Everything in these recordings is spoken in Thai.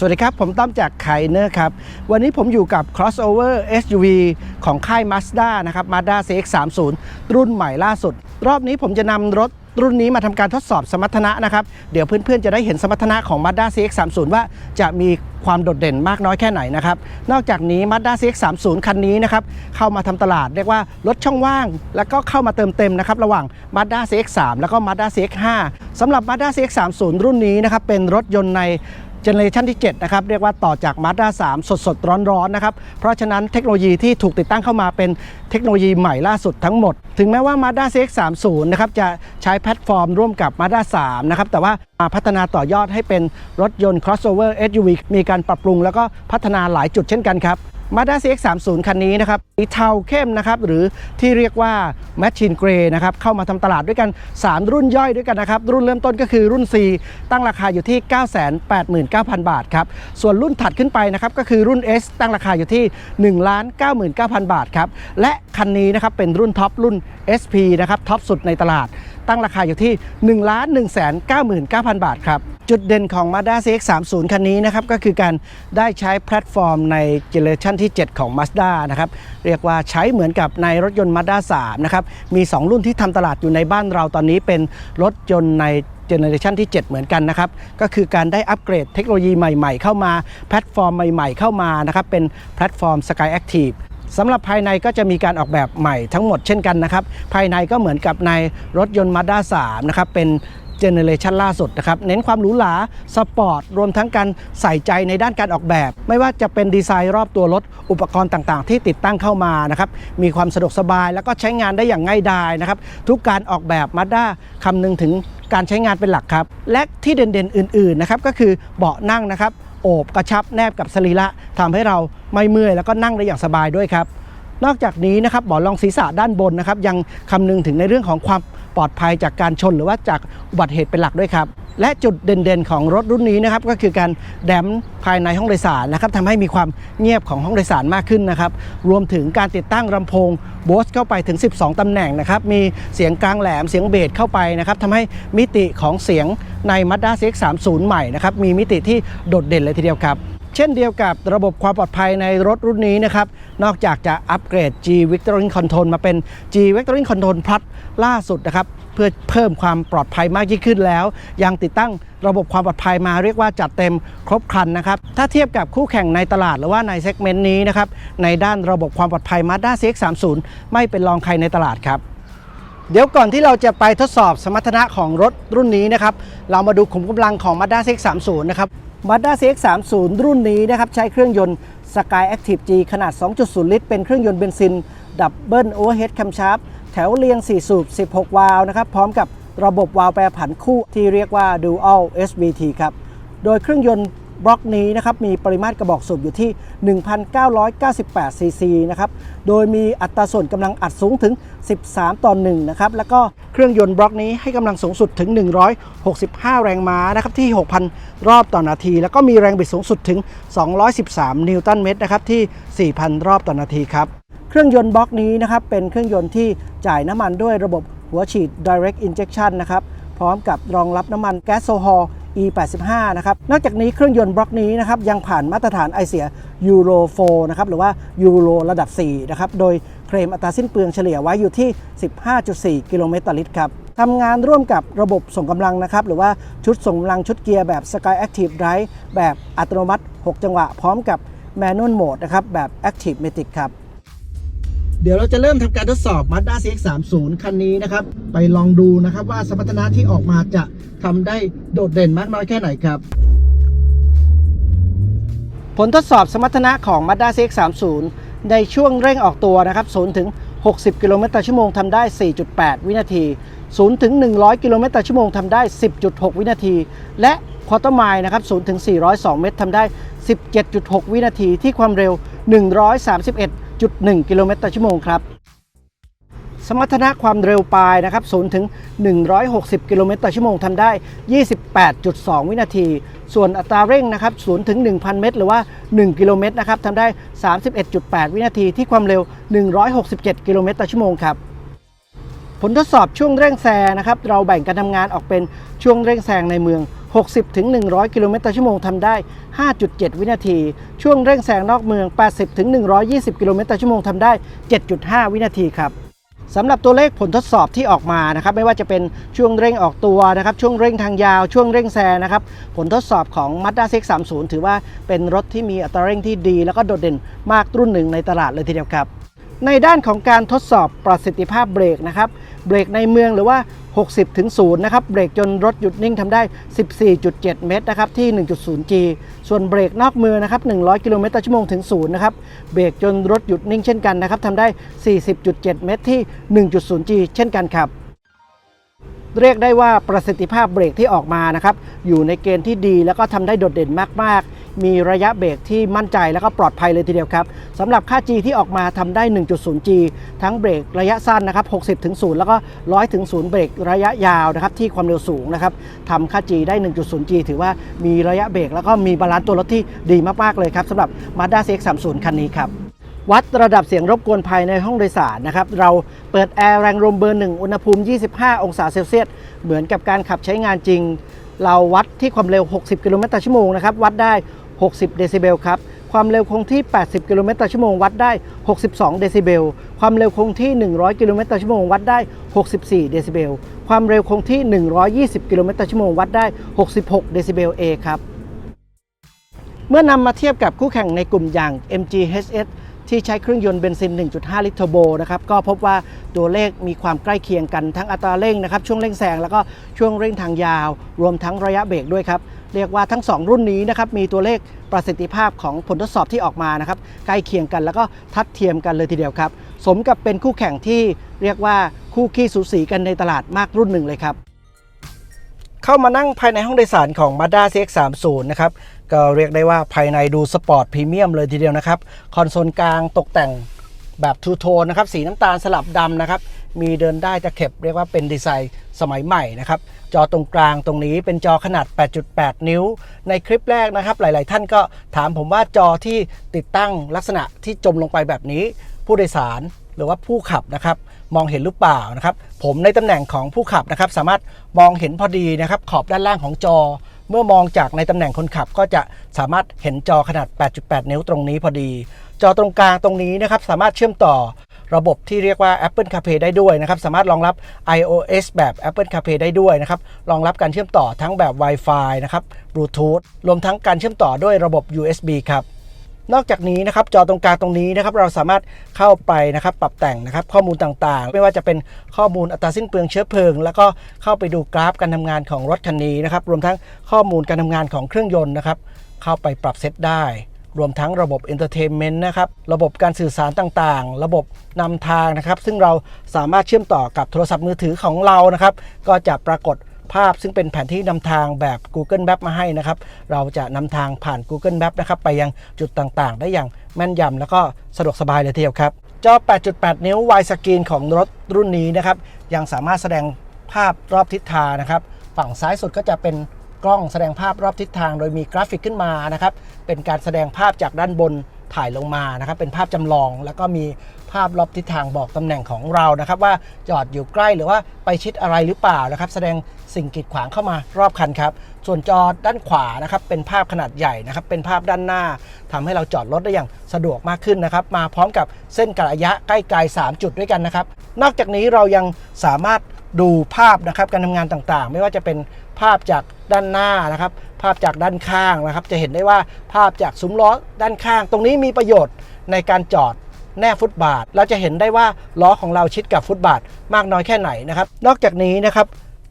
สวัสดีครับ ผมต้อมจากไคเนอร์ครับ วันนี้ผมอยู่กับ crossover SUV ของค่าย Mazda นะครับ Mazda CX-30 รุ่นใหม่ล่าสุด รอบนี้ผมจะนำรถรุ่นนี้มาทำการทดสอบสมรรถนะนะครับ เดี๋ยวเพื่อนๆ จะได้เห็นสมรรถนะของ Mazda CX-30 ว่าจะมีความโดดเด่นมากน้อยแค่ไหนนะครับ นอกจากนี้ Mazda CX-30 คันนี้นะครับ เข้ามาทำตลาดเรียกว่าลดช่องว่าง แล้วก็เข้ามาเติมเต็มนะครับ ระหว่าง Mazda CX-3 แล้วก็ Mazda CX-5 สำหรับ Mazda CX-30 รุ่นนี้นะครับ เป็นรถยนต์ใน เจเนอเรชันที่ 7 นะครับ เรียกว่าต่อจาก Mazda 3 สดสดร้อนร้อนนะครับ เพราะฉะนั้นเทคโนโลยีที่ถูกติดตั้งเข้ามาเป็นเทคโนโลยีใหม่ล่าสุดทั้งหมด ถึงแม้ว่า Mazda CX-30 นะครับจะใช้แพลตฟอร์มร่วมกับ Mazda 3 นะครับ แต่ว่ามาพัฒนาต่อยอดให้เป็นรถยนต์ crossover SUV มีการปรับปรุงแล้วก็พัฒนาหลายจุดเช่นกันครับ Mazda CX-30 คันนี้นะครับสีเทาเข้มนะครับหรือที่เรียกว่า Machine Grey นะครับเข้ามาทำตลาดด้วยกัน 3 รุ่นย่อยด้วยกันนะครับ รุ่นเริ่มต้นก็คือรุ่น C ตั้งราคาอยู่ที่ 989,000 บาทครับ ส่วนรุ่นถัดขึ้นไปนะครับก็คือรุ่น S ตั้งราคาอยู่ที่ 1,99,000 บาทครับ และคันนี้นะครับเป็นรุ่นท็อปรุ่น SP นะครับท็อปสุดในตลาด ตั้งราคาอยู่ที่ 1 1 9 9 0 0 0 บาทครับ จุดเด่นของ Mazda CX-30 คันนี้นะครับ ก็คือการได้ใช้แพลตฟอร์มในเจเนอเรชันที่ 7 ของ Mazda นะครับ เรียกว่าใช้เหมือนกับในรถยนต์ Mazda 3 นะครับ มี 2 รุ่นที่ทำตลาดอยู่ในบ้านเราตอนนี้เป็นรถยนต์ในเจเนอเรชันที่ 7 เหมือนกันนะครับ ก็คือการได้อัปเกรดเทคโนโลยีใหม่ๆ เข้ามา แพลตฟอร์มใหม่ๆ เข้ามานะครับ เป็นแพลตฟอร์ม Sky Active สำหรับภายในก็จะมีการออกแบบใหม่ทั้งหมดเช่นกันนะครับ ภายในก็เหมือนกับในรถยนต์ Mazda 3 นะครับ เป็นเจเนอเรชันล่าสุดนะครับ เน้นความหรูหรา สปอร์ต รวมทั้งการใส่ใจในด้านการออกแบบ ไม่ว่าจะเป็นดีไซน์รอบตัวรถ อุปกรณ์ต่างๆ ที่ติดตั้งเข้ามานะครับ มีความสะดวกสบาย แล้วก็ใช้งานได้อย่างง่ายดายนะครับ ทุกการออกแบบ Mazda คำนึงถึงการใช้งานเป็นหลักครับ และที่เด่นๆ อื่น ๆ นะครับ ก็คือเบาะนั่งนะครับ โอบกระชับแนบกับสรีระทำให้เราไม่เมื่อยแล้วก็นั่งได้อย่างสบายด้วยครับ นอกจากนี้นะครับเบาะรองศีรษะด้านบนนะครับ ยังคำนึงถึงในเรื่องของความปลอดภัยจากการชนหรือว่าจากอุบัติเหตุเป็นหลักด้วยครับ และจุดเด่นๆ ของรถรุ่นนี้นะครับก็คือการแดมภายในห้องโดยสารนะครับทำให้มีความเงียบของห้องโดยสารมากขึ้นนะครับรวมถึงการติดตั้งลำโพงโบสเข้าไปถึง 12 ตำแหน่งนะครับมีเสียงกลางแหลมเสียงเบสเข้าไปนะครับทำให้มิติของเสียงใน Mazda CX-30 ใหม่นะครับมีมิติที่โดดเด่นเลยทีเดียวครับ เช่นเดียวกับระบบความปลอดภัยในรถรุ่นนี้นะครับ นอกจากจะอัปเกรด G Victory Control มาเป็น G Victory Control Plus ล่าสุดนะครับ เพื่อเพิ่มความปลอดภัยมากยิ่งขึ้นแล้ว ยังติดตั้งระบบความปลอดภัยมาเรียกว่าจัดเต็มครบครันนะครับ ถ้าเทียบกับคู่แข่งในตลาดหรือว่าในเซกเมนต์นี้นะครับ ในด้านระบบความปลอดภัย Mazda CX-30 ไม่เป็นรองใครในตลาดครับเดี๋ยวก่อนที่เราจะไปทดสอบสมรรถนะของรถรุ่นนี้นะครับ เรามาดูขุมกำลังของ Mazda CX-30 นะครับ Mazda CX-30 รุ่นนี้นะครับใช้เครื่องยนต์ Sky Active G ขนาด 2.0 ลิตร เป็นเครื่องยนต์เบนซิน ดับเบิลโอเวอร์เฮดแคมชาร์ปแถวเรียง 4 สูบ 16 วาล์วนะครับ พร้อมกับระบบวาล์วแปรผันคู่ที่เรียกว่า Dual SVT ครับ โดยเครื่องยนต์ บล็อกนี้นะครับมีปริมาตรกระบอกสูบอยู่ที่ 1,998 ซีซีนะครับโดยมีอัตราส่วนกำลังอัดสูงถึง 13 ต่อ1นะครับแล้วก็เครื่องยนต์บล็อกนี้ให้กำลังสูงสุดถึง 165 แรงม้านะครับที่ 6,000 รอบต่อนาที แล้วก็มีแรงบิดสูงสุดถึง 213 นิวตันเมตรนะครับที่ 4,000 รอบต่อนาทีครับเครื่องยนต์บล็อกนี้นะครับเป็นเครื่องยนต์ที่จ่ายน้ำมันด้วยระบบหัวฉีด direct injection นะครับพร้อมกับรองรับน้ำมันแก๊สโซฮอล์ E85 นะครับ นอกจากนี้เครื่องยนต์บล็อกนี้นะครับยังผ่านมาตรฐานไอเสียยูโร4นะครับหรือว่ายูโรระดับ 4 นะครับ โดยเคลมอัตราสิ้นเปลืองเฉลี่ยไว้อยู่ที่ 15.4 กิโลเมตรต่อลิตรครับทำงานร่วมกับระบบส่งกำลังนะครับ หรือว่าชุดส่งกำลังชุดเกียร์แบบ Sky Active Drive แบบอัตโนมัติ 6 จังหวะ พร้อมกับ Manual Mode นะครับแบบ Active Matic ครับ เดี๋ยวเราจะเริ่มทำการทดสอบ Mazda CX-30 คันนี้นะครับ ไปลองดูนะครับว่าสมรรถนะที่ออกมาจะทำได้โดดเด่นมากน้อยแค่ไหนครับ ผลทดสอบสมรรถนะของ Mazda CX-30 ในช่วงเร่งออกตัวนะครับ0ถึง 60 กิโลเมตรต่อชั่วโมงทำได้ 4.8 วินาที 0 ถึง 100 กิโลเมตรต่อชั่วโมงทำได้ 10.6 วินาที และควอเตอร์ไมล์นะครับ0ถึง 402 เมตรทำได้ 17.6 วินาที ที่ความเร็ว 131 131.1 กิโลเมตรต่อชั่วโมงครับสมรรถนะความเร็วปลายนะครับ0ถึง 160 กิโลเมตรต่อชั่วโมงทำได้ 28.2 วินาที ส่วนอัตราเร่งนะครับ0ถึง 1,000 เมตร หรือว่า 1 กิโลเมตรนะครับทำได้ 31.8 วินาทีที่ความเร็ว 167 กิโลเมตรต่อชั่วโมงครับ ผลทดสอบช่วงเร่งแซงนะครับ เราแบ่งการทำงานออกเป็นช่วงเร่งแซงในเมือง 60ถึง100กิโลเมตรต่อชั่วโมงทำได้ 5.7 วินาที ช่วงเร่งแซงนอกเมือง 80ถึง120กิโลเมตรต่อชั่วโมงทำได้ 7.5 วินาทีครับสำหรับตัวเลขผลทดสอบที่ออกมานะครับไม่ว่าจะเป็นช่วงเร่งออกตัวนะครับช่วงเร่งทางยาวช่วงเร่งแซงนะครับผลทดสอบของ Mazda CX-30 ถือว่าเป็นรถที่มีอัตราเร่งที่ดี แล้วก็โดดเด่นมากรุ่นหนึ่งในตลาดเลยทีเดียวครับในด้านของการทดสอบประสิทธิภาพเบรกนะครับ เบรกในเมืองหรือว่า 60 ถึง 0 นะครับ เบรกจนรถหยุดนิ่งทำได้ 14.7 เมตรนะครับ ที่ 1.0G ส่วนเบรกนอกมือนะครับ 100 กิโลเมตรต่อชั่วโมงถึง 0 นะครับ เบรกจนรถหยุดนิ่งเช่นกันนะครับทำได้ 40.7 เมตรที่ 1.0G เช่นกันครับเรียกได้ว่าประสิทธิภาพเบรกที่ออกมานะครับอยู่ในเกณฑ์ที่ดีแล้วก็ทำได้โดดเด่นมากๆ มีระยะเบรกที่มั่นใจแล้วก็ปลอดภัยเลยทีเดียวครับสำหรับค่า G ที่ออกมาทำได้ 1.0G ทั้งเบรกระยะสั้นนะครับ60ถึง0แล้วก็ 100ถึง0เบรกระยะยาวนะครับที่ความเร็วสูงนะครับทำค่า G ได้ 1.0G ถือว่ามีระยะเบรกแล้วก็มีบาลานซ์ตัวรถที่ดีมากๆเลยครับสำหรับ Mazda CX-30 คันนี้ครับวัดระดับเสียงรบกวนภายในห้องโดยสารนะครับ เราเปิดแอร์แรงลมเบอร์หนึ่งอุณหภูมิ 25 องศาเซลเซียส เหมือนกับการขับใช้งานจริง เราวัดที่ความเร็ว 60 กิโลเมตรต่อชั่วโมงนะครับ วัดได้ 60 เดซิเบลครับ ความเร็วคงที่ 80 กิโลเมตรต่อชั่วโมงวัดได้ 62 เดซิเบล ความเร็วคงที่ 100 กิโลเมตรต่อชั่วโมงวัดได้ 64 เดซิเบล ความเร็วคงที่ 120 กิโลเมตรต่อชั่วโมงวัดได้ 66 เดซิเบล A ครับ เมื่อนำมาเทียบกับคู่แข่งในกลุ่มอย่าง MG HS ที่ใช้เครื่องยนต์เบนซิน 1.5 ลิตรเทอร์โบนะครับ ก็พบว่าตัวเลขมีความใกล้เคียงกันทั้งอัตราเร่งนะครับ ช่วงเร่งแซงแล้วก็ช่วงเร่งทางยาว รวมทั้งระยะเบรกด้วยครับ เรียกว่าทั้ง 2 รุ่นนี้นะครับมีตัวเลขประสิทธิภาพของผลทดสอบที่ออกมานะครับใกล้เคียงกันแล้วก็ทัดเทียมกันเลยทีเดียวครับ สมกับเป็นคู่แข่งที่เรียกว่าคู่ขี้สูสีกันในตลาดมากรุ่นหนึ่งเลยครับเข้ามานั่งภายในห้องโดยสารของ Mazda CX-30 นะครับก็เรียกได้ว่าภายในดูสปอร์ตพรีเมียมเลยทีเดียวนะครับคอนโซลกลางตกแต่งแบบทูโทนนะครับสีน้ำตาลสลับดำนะครับมีเดินได้ตะเข็บเรียกว่าเป็นดีไซน์สมัยใหม่นะครับ จอตรงกลางตรงนี้เป็นจอขนาด 8.8 นิ้ว ในคลิปแรกนะครับ หลาย ๆ ท่านก็ถามผมว่าจอที่ติดตั้งลักษณะที่จมลงไปแบบนี้ ผู้โดยสารหรือว่าผู้ขับนะครับ มองเห็นหรือเปล่านะครับ ผมในตำแหน่งของผู้ขับนะครับ สามารถมองเห็นพอดีนะครับ ขอบด้านล่างของจอ เมื่อมองจากในตำแหน่งคนขับก็จะสามารถเห็นจอขนาด 8.8 นิ้วตรงนี้พอดี จอตรงกลางตรงนี้นะครับ สามารถเชื่อมต่อ ระบบที่เรียกว่า Apple CarPlay ได้ด้วยนะครับ สามารถรองรับ iOS แบบ Apple CarPlay ได้ด้วยนะครับ รองรับการเชื่อมต่อทั้งแบบ Wi-Fi นะครับ Bluetooth รวมทั้งการเชื่อมต่อด้วยระบบ USB ครับนอกจากนี้นะครับจอตรงกลางตรงนี้นะครับเราสามารถเข้าไปนะครับปรับแต่งนะครับข้อมูลต่างๆ ไม่ว่าจะเป็นข้อมูลอัตราสิ้นเปลืองเชื้อเพลิง แล้วก็เข้าไปดูกราฟการทำงานของรถคันนี้นะครับรวมทั้งข้อมูลการทำงานของเครื่องยนต์นะครับเข้าไปปรับเซตได้ รวมทั้งระบบเอนเตอร์เทนเมนต์นะครับระบบการสื่อสารต่างๆ ระบบนำทางนะครับซึ่งเราสามารถเชื่อมต่อกับโทรศัพท์มือถือของเรานะครับก็จะปรากฏภาพซึ่งเป็นแผนที่นำทางแบบ Google Map มาให้นะครับ เราจะนำทางผ่าน Google Map นะครับ ไปยังจุดต่างๆ ได้อย่างแม่นยำแล้วก็สะดวกสบายเลยทีเดียวครับ จอ 8.8 นิ้ว Wide Screen ของรถรุ่นนี้นะครับ ยังสามารถแสดงภาพรอบทิศทางนะครับ ฝั่งซ้ายสุดก็จะเป็น กล้องแสดงภาพรอบทิศทาง โดยมีกราฟิกขึ้นมานะครับ เป็นการแสดงภาพจากด้านบนถ่ายลงมานะครับ เป็นภาพจำลอง แล้วก็มีภาพรอบทิศทางบอกตำแหน่งของเรานะครับ ว่าจอดอยู่ใกล้หรือว่าไปชิดอะไรหรือเปล่านะครับ แสดงสิ่งกีดขวางเข้ามารอบคันครับ ส่วนจอด้านขวานะครับ เป็นภาพขนาดใหญ่นะครับ เป็นภาพด้านหน้าทำให้เราจอดรถได้อย่างสะดวกมากขึ้นนะครับ มาพร้อมกับเส้นกระยะใกล้ไกล3จุดด้วยกันนะครับ นอกจากนี้เรายังสามารถดูภาพนะครับการทำงานต่างๆ ไม่ว่าจะเป็นภาพจาก ด้านหน้านะครับ ภาพจากด้านข้างนะครับ จะเห็นได้ว่าภาพจากซุ้มล้อด้านข้าง ตรงนี้มีประโยชน์ในการจอดแน่ฟุตบาท เราจะเห็นได้ว่าล้อของเราชิดกับฟุตบาทมากน้อยแค่ไหนนะครับ นอกจากนี้นะครับ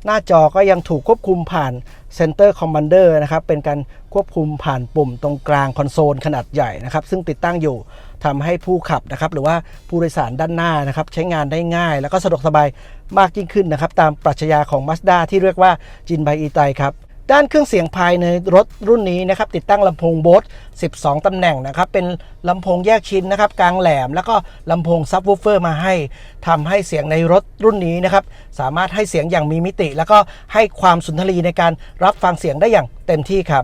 หน้าจอก็ยังถูกควบคุมผ่าน Center Commander นะครับ เป็นการควบคุมผ่านปุ่มตรงกลางคอนโซลขนาดใหญ่นะครับ ซึ่งติดตั้งอยู่ทำให้ผู้ขับนะครับ หรือว่าผู้โดยสารด้านหน้านะครับ ใช้งานได้ง่าย แล้วก็สะดวกสบายมากยิ่งขึ้นนะครับ ตามปรัชญาของ Mazda ที่เรียกว่าจินไบอีไตครับ ด้านเครื่องเสียงภายในรถรุ่นนี้นะครับติดตั้งลำโพงโบส12 ตำแหน่งนะครับเป็นลำโพงแยกชิ้นนะครับกลางแหลม แล้วก็ลำโพงซับวูฟเฟอร์มาให้ทำให้เสียงในรถรุ่นนี้นะครับสามารถให้เสียงอย่างมีมิติ แล้วก็ให้ความสุนทรีในการรับฟังเสียงได้อย่างเต็มที่ครับ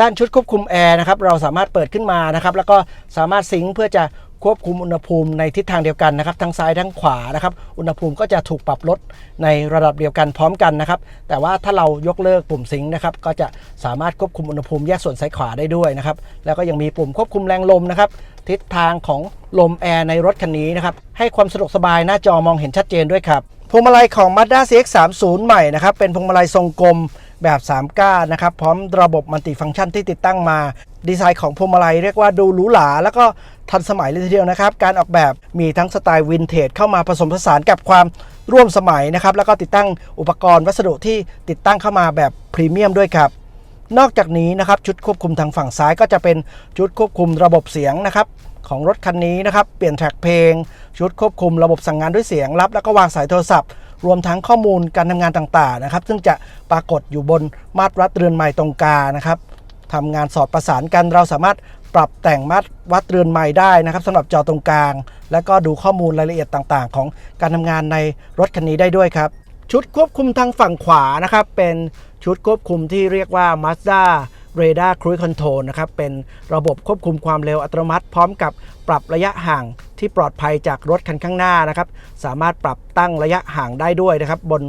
ด้านชุดควบคุมแอร์นะครับเราสามารถเปิดขึ้นมานะครับแล้วก็สามารถซิงค์เพื่อจะ ควบคุมอุณหภูมิในทิศทางเดียวกันนะครับทั้งซ้ายทั้งขวานะครับ อุณหภูมิก็จะถูกปรับลดในระดับเดียวกันพร้อมกันนะครับ แต่ว่าถ้าเรายกเลิกปุ่มซิงค์นะครับ ก็จะสามารถควบคุมอุณหภูมิแยกส่วนซ้ายขวาได้ด้วยนะครับ แล้วก็ยังมีปุ่มควบคุมแรงลมนะครับ ทิศทางของลมแอร์ในรถคันนี้นะครับ ให้ความสะดวกสบายหน้าจอมองเห็นชัดเจนด้วยครับพวงมาลัยของ Mazda CX-30 ใหม่นะครับเป็นพวงมาลัยทรงกลมแบบ3ก้านนะครับ พร้อมระบบมัลติฟังก์ชันที่ติดตั้งมา ดีไซน์ของพวงมาลัยเรียกว่าดูหรูหราแล้วก็ ทันสมัยเลยทีเดียวนะครับ การออกแบบมีทั้งสไตล์วินเทจเข้ามาผสมผสานกับความร่วมสมัยนะครับ แล้วก็ติดตั้งอุปกรณ์วัสดุที่ติดตั้งเข้ามาแบบพรีเมียมด้วยครับ นอกจากนี้นะครับชุดควบคุมทางฝั่งซ้ายก็จะเป็นชุดควบคุมระบบเสียงนะครับของรถคันนี้นะครับเปลี่ยนแทร็กเพลง ชุดควบคุมระบบสั่งงานด้วยเสียงรับ แล้วก็วางสายโทรศัพท์ รวมทั้งข้อมูลการทำงานต่างๆนะครับ ซึ่งจะปรากฏอยู่บนมาตรวัดเรือนไม้ตรงกลางนะครับทำงานสอดประสานกันเราสามารถ ปรับแต่งมาตรวัดเรือนไม้ได้นะครับสำหรับจอตรงกลาง แล้วก็ดูข้อมูลรายละเอียดต่างๆ ของการทำงานในรถคันนี้ได้ด้วยครับ ชุดควบคุมทางฝั่งขวานะครับเป็นชุดควบคุมที่เรียกว่า Mazda Radar Cruise Control นะครับเป็นระบบควบคุมความเร็วอัตโนมัติ พร้อมกับปรับระยะห่างที่ปลอดภัยจากรถคันข้างหน้านะครับสามารถปรับตั้งระยะห่างได้ด้วยนะครับบน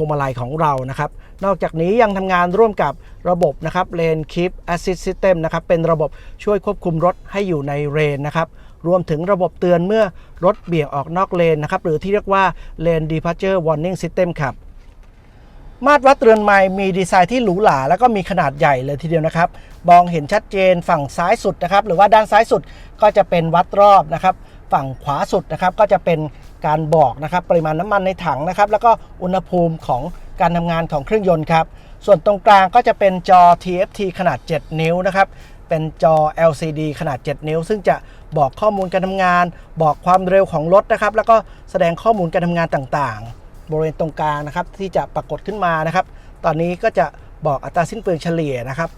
วงมาลัยของเรานะครับ นอกจากนี้ยังทำงานร่วมกับระบบนะครับ Lane Keep Assist System นะครับเป็นระบบช่วยควบคุมรถให้อยู่ในเลนนะครับรวมถึงระบบเตือนเมื่อรถเบี่ยงออกนอกเลนนะครับหรือที่เรียกว่า Lane Departure Warning System ครับมาตรวัดเรือนไม้มีดีไซน์ที่หรูหราแล้วก็มีขนาดใหญ่เลยทีเดียวนะครับ มองเห็นชัดเจนฝั่งซ้ายสุดนะครับ หรือว่าด้านซ้ายสุดก็จะเป็นวัดรอบนะครับ ฝั่งขวาสุดนะครับก็จะเป็น การบอกนะครับปริมาณน้ำมันในถังนะครับแล้วก็อุณหภูมิของการทำงานของเครื่องยนต์ครับส่วนตรงกลางก็จะเป็นจอ TFT ขนาด 7 นิ้วนะครับเป็นจอ LCD ขนาด 7 นิ้ว ซึ่งจะบอกข้อมูลการทำงาน บอกความเร็วของรถนะครับแล้วก็แสดงข้อมูลการทำงานต่างๆ บริเวณตรงกลางนะครับที่จะปรากฏขึ้นมานะครับ ตอนนี้ก็จะบอกอัตราสิ้นเปลืองเฉลี่ยนะครับ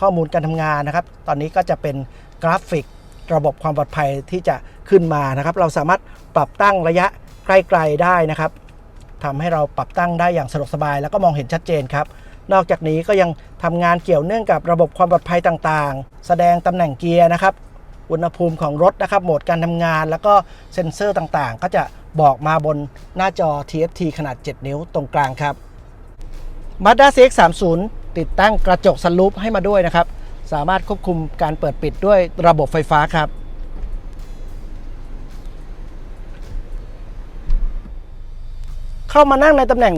ข้อมูลการทำงานนะครับ ตอนนี้ก็จะเป็นกราฟิก ระบบความปลอดภัยที่จะขึ้นมานะครับ เราสามารถปรับตั้งระยะใกล้ๆได้นะครับทำให้เราปรับตั้งได้อย่างสะดวกสบาย แล้วก็มองเห็นชัดเจนครับ นอกจากนี้ก็ยังทำงานเกี่ยวเนื่องกับระบบความปลอดภัยต่างๆ แสดงตำแหน่งเกียร์นะครับ อุณหภูมิของรถนะครับ โหมดการทำงาน แล้วก็เซ็นเซอร์ต่างๆ ก็จะบอกมาบนหน้าจอ TFT ขนาด 7 นิ้วตรงกลางครับ Mazda CX-30 ติดตั้งกระจกสลูปให้มาด้วยนะครับ สามารถควบคุมการเปิดปิดด้วยระบบไฟฟ้าครับ เข้ามานั่งในตำแหน่ง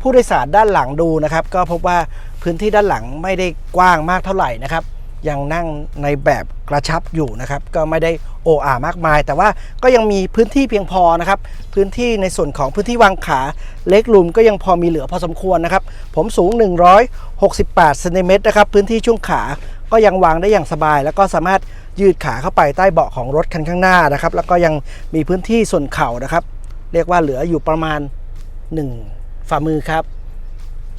ผู้โดยสารด้านหลังดูนะครับ ก็พบว่าพื้นที่ด้านหลังไม่ได้กว้างมากเท่าไหร่นะครับ ยังนั่งในแบบกระชับอยู่นะครับ ก็ไม่ได้โออามากมาย แต่ว่าก็ยังมีพื้นที่เพียงพอนะครับ พื้นที่ในส่วนของพื้นที่วางขาเล็กลุมก็ยังพอมีเหลือพอสมควรนะครับ ผมสูง 168เซนติเมตรนะครับ พื้นที่ช่วงขา ก็ยังวางได้อย่างสบาย แล้วก็สามารถยืดขาเข้าไปใต้เบาะของรถคันข้างหน้านะครับ แล้วก็ยังมีพื้นที่ส่วนเข่านะครับ เรียกว่าเหลืออยู่ประมาณ 1 ฝ่ามือครับ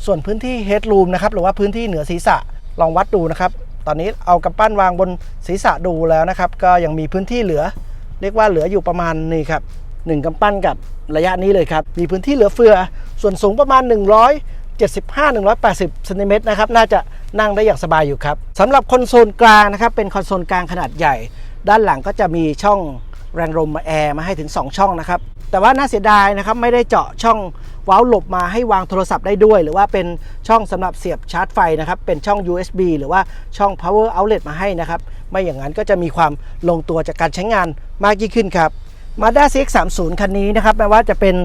ส่วนพื้นที่เฮด o ูมนะครับหรือว่าพื้นที่เหนือศีรษะลองวัดดูนะครับ ตอนนี้เอากำปั้นวางบนศีรษะดูแล้วนะครับ ก็ยังมีพื้นที่เหลือ เรียกว่าเหลืออยู่ประมาณนี่ครับหนึ่งกำปั้นกับระยะนี้เลยครับ มีพื้นที่เหลือเฟือ ส่วนสูงประมาณ 175-180เซนติเมตรนะครับ น่าจะ นั่งได้อย่างสบายอยู่ครับสำหรับคอนโซลกลางนะครับเป็นคอนโซลกลางขนาดใหญ่ ด้านหลังก็จะมีช่องแรงลมแอร์มาให้ถึง 2 ช่องนะครับแต่ว่าน่าเสียดายนะครับไม่ได้เจาะช่องว้าวหลบมาให้วางโทรศัพท์ได้ด้วย หรือว่าเป็นช่องสำหรับเสียบชาร์จไฟนะครับเป็นช่อง USB หรือว่าช่อง power outlet มาให้นะครับไม่อย่างนั้นก็จะมีความลงตัวจากการใช้งานมากยิ่งขึ้นครับ Mazda CX-30 คันนี้นะครับแม้ว่าจะเป็น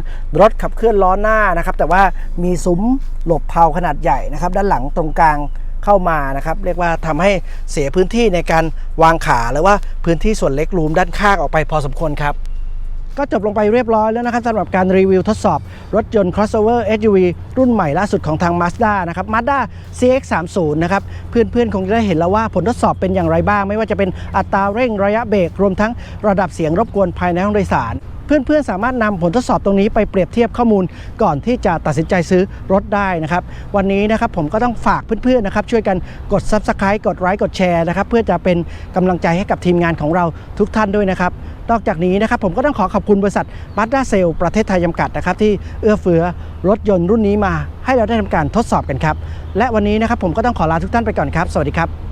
รถขับเคลื่อนล้อหน้านะครับแต่ว่ามีซุ้มหลบเพลาขนาดใหญ่นะครับด้านหลังตรงกลาง เข้ามานะครับ เรียกว่าทำให้เสียพื้นที่ในการวางขาหรือว่าพื้นที่ส่วนเล็กรูมด้านข้างออกไปพอสมควรครับก็จบลงไปเรียบร้อยแล้วนะครับสำหรับการรีวิวทดสอบ รถยนต์ crossover SUV รุ่นใหม่ล่าสุดของทาง Mazda นะครับ Mazda CX-30 นะครับ เพื่อนๆ คงจะได้เห็นแล้วว่าผลทดสอบเป็นอย่างไรบ้าง ไม่ว่าจะเป็นอัตราเร่งระยะเบรกรวมทั้งระดับเสียงรบกวนภายในห้องโดยสาร เพื่อนๆ สามารถนำผลทดสอบตรงนี้ไปเปรียบเทียบข้อมูลก่อนที่จะตัดสินใจซื้อรถได้นะครับ วันนี้นะครับผมก็ต้องฝากเพื่อนๆนะครับช่วยกันกด Subscribe กดไลค์กดแชร์นะครับเพื่อจะเป็นกำลังใจให้กับทีมงานของเราทุกท่านด้วยนะครับนอกจากนี้นะครับผมก็ต้องขอขอบคุณบริษัทบัตด้าเซลประเทศไทยจำกัดนะครับที่เอื้อเฟื้อรถยนต์รุ่นนี้มา ให้เราได้ทำการทดสอบกันครับและวันนี้นะครับผมก็ต้องขอลาทุกท่านไปก่อนครับ สวัสดีครับ